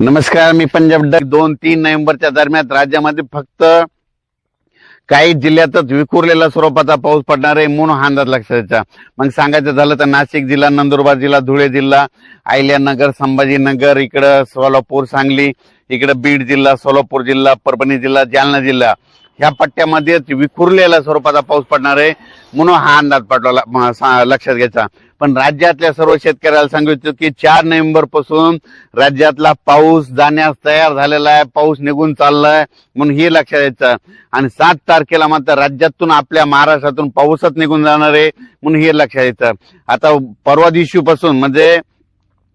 नमस्कार मी पंजाब डक दोन तीन नोव्हेंबरच्या दरम्यान राज्यामध्ये फक्त काही जिल्ह्यातच विखुरलेला स्वरूपाचा पाऊस पडणार आहे म्हणून हा अंदाज लक्षात मग सांगायचं झालं तर नाशिक जिल्हा नंदुरबार जिल्हा धुळे जिल्हा अहिल्यानगर संभाजीनगर इकडं सोलापूर सांगली इकडं बीड जिल्हा सोलापूर जिल्हा परभणी जिल्हा जालना जिल्हा. ह्या पट्ट्यामध्ये विखुरलेला स्वरूपाचा पाऊस पडणार आहे म्हणून हा अंदाज पडला. लक्षात घ्यायचा. पण राज्यातल्या सर्व शेतकऱ्याला सांगितलं की चार नोव्हेंबरपासून राज्यातला पाऊस जाण्यास तयार झालेला आहे. पाऊस निघून चाललाय म्हणून हे लक्षात द्यायचं आणि सात तारखेला मात्र राज्यातून आपल्या महाराष्ट्रातून पाऊसच निघून जाणार आहे म्हणून हे लक्षात द्यायचं आता परवा दिवशीपासून म्हणजे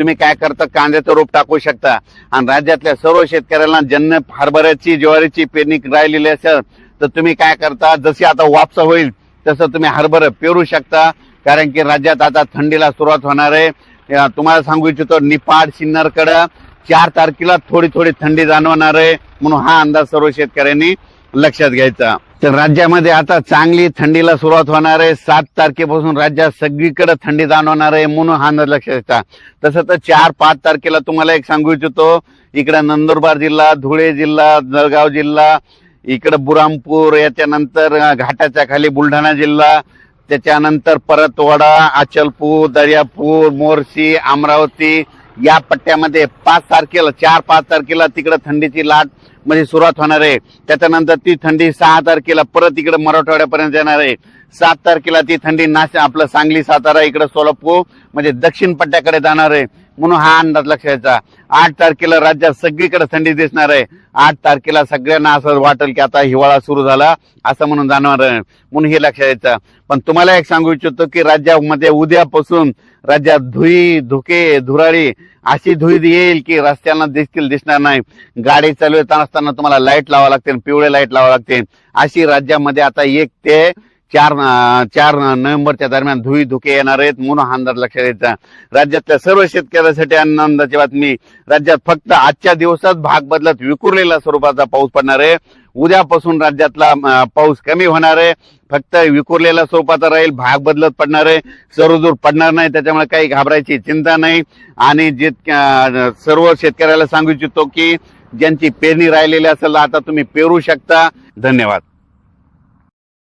तुम्ही काय करता? कांद्याचं रोप टाकू शकता. आणि राज्यातल्या सर्व शेतकऱ्यांना ज्यांना हरभऱ्याची ज्वारीची पेरणी राहिलेली असेल तर तुम्ही काय करता? जशी आता वापसा होईल तसं तुम्ही हरभरं पेरू शकता. कारण की राज्यात आता थंडीला सुरुवात होणार आहे. तुम्हाला सांगू इच्छितो निपाड सिन्नरकडं चार तारखेला थोडी थोडी थंडी जाणवणार आहे. म्हणून हा अंदाज सर्व शेतकऱ्यांनी लक्षात घ्यायचा. तर राज्यामध्ये आता चांगली थंडीला सुरुवात होणार आहे. सात तारखेपासून राज्यात सगळीकडे थंडी जाणवणार आहे म्हणून हा अंदाज लक्षात घ्यायचा. तसं तर चार पाच तारखेला तुम्हाला एक सांगू इच्छितो. इकडे नंदुरबार जिल्हा धुळे जिल्हा जळगाव जिल्हा इकडं बुरामपूर याच्यानंतर घाटाच्या खाली बुलढाणा जिल्हा त्याच्यानंतर परतवाडा अचलपूर दर्यापूर मोर्शी अमरावती या पट्ट्यामध्ये पाच तारखेला चार पाच तारखेला तिकडं थंडीची लाट म्हणजे सुरुवात होणार आहे. त्याच्यानंतर ती थंडी सहा तारखेला परत इकडे मराठवाड्यापर्यंत येणार आहे. सात तारखेला ती थंडी नाश आपलं सांगली सातारा इकडे सोलापूर म्हणजे दक्षिण पट्ट्याकडे जाणार आहे. म्हणून हा अंदाज लक्षात घ्यायचा. आठ तारखेला राज्यात सगळीकडे थंडी दिसणार आहे. आठ तारखेला सगळ्यांना असं वाटेल की आता हिवाळा सुरू झाला असं म्हणून जाणवणार आहे. म्हणून हे लक्षात घ्यायचं. पण तुम्हाला एक सांगू इच्छितो की राज्यामध्ये उद्यापासून राज्यात धुई धुके धुराळी अशी धुई येईल की रस्त्यांना देखील दिसणार नाही. गाडी चालवताना असताना तुम्हाला लाइट लावा लागते पिवळे लाइट लावा लागते. अशी राज्यामध्ये आता एक ते चार चार नोव्हेंबरच्या दरम्यान धुई धुके येणार आहेत म्हणून हा अंदाज लक्षात द्यायचा राज्यातल्या सर्व शेतकऱ्यांसाठी आनंदाची बातमी राज्यात फक्त आजच्या दिवसात भाग बदलत विखुरलेल्या स्वरूपाचा पाऊस पडणार आहे. उद्यापासून राज्यातला पाऊस कमी होणार आहे. फक्त विखुरलेल्या स्वरूपाचा राहील भाग बदलत पडणार आहे. सर्वदूर पडणार नाही त्याच्यामुळे काही घाबरायची चिंता नाही. आणि जे सर्व शेतकऱ्याला सांगू इच्छितो की ज्यांची पेरणी राहिलेली असेल आता तुम्ही पेरू शकता. धन्यवाद.